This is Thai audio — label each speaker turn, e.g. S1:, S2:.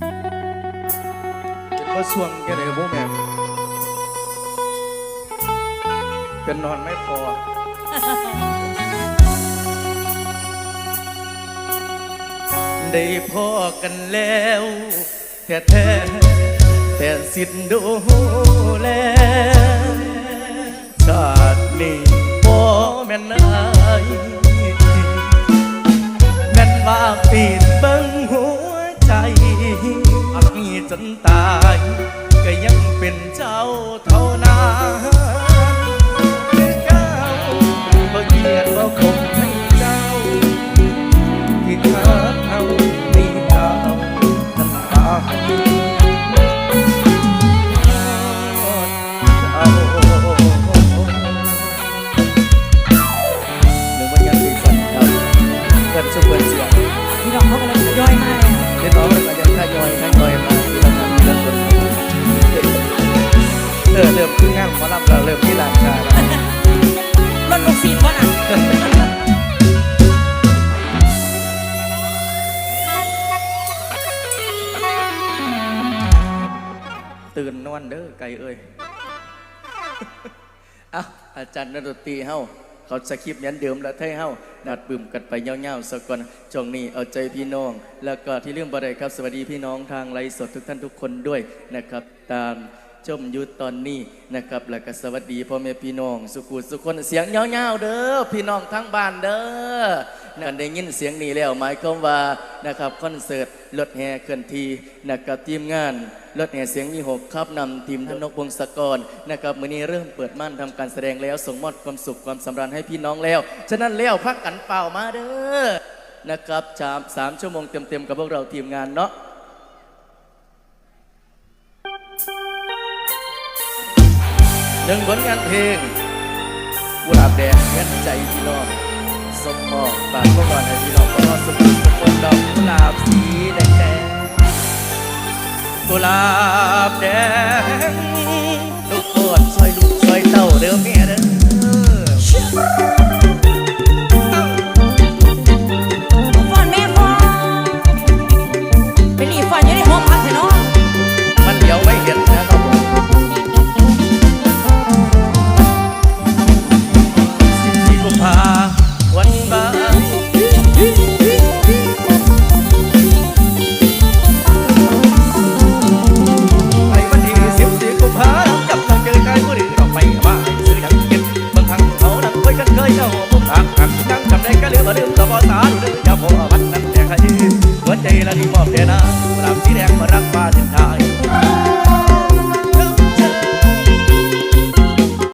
S1: เป็นว่าช่วงแกเลยพวกแม่เป็นนอนไม่พอได้พอกันแล้วแท้แท้แต่สิทธิ์ดูแลชาตินี้บ่อแม่นายแม่นว่าปีนเบิ่ง จนตาย ก็ยังเป็นเจ้าเท่านั้น เออเริ่มขึ้นงานหมอลำเราเริ่มที่หลังชาแล้ว
S2: รถลูกซีนวะน่ะ
S1: ตื่นนอนเด้อไก่เอ้ยอะอาจารย์นดนตรีเฮาเขาสคริปต์ยันเดิมแล้วให้เฮาดัดบึมกันไปเงาๆสักก่อนช่วงนี้เอาใจพี่น้อง แล้วก็ที่เรื่องบอะไรครับ สวัสดีพี่น้องทางไลฟ์สดทุกท่านทุกคนด้วยนะครับ ตาม ชมอยุตอนนี้นะครับ แล้วก็สวัสดีพ่อแม่พี่น้อง สุขุสุคนเสียงเงาๆเด้อพี่น้องทั้งบ้านเด้อนั่นได้ยินเสียงนี้แล้วหมายความว่านะครับคอนเสิร์ตรถแห่เคลื่อนที่นะครับทีมงานรถแห่เสียงมีหกครับนำทีมธนกวงศกรนะครับมื้อนี้เริ่มเปิดม่านทำการแสดงแล้วส่งมอบความสุขความสำราญให้พี่น้องแล้ว ฉะนั้นแล้วพักกันเปล่ามาเด้อนะครับสามสามชั่วโมงเต็มๆกับพวกเราทีมงานเนาะ หนึ่งผลงานเพลงกุหลาบแดงแค่ใจพี่น้องสมมองฝากพวกก่อนให้พี่น้องก็ราะว่าสมบูรณ์ทุกคนดอกกุหลาบสีแดงๆกุหลาบแดง นาทีมสบอสาดูเด้ออย่าพอวันนั้นแต่ใครหัวใจละ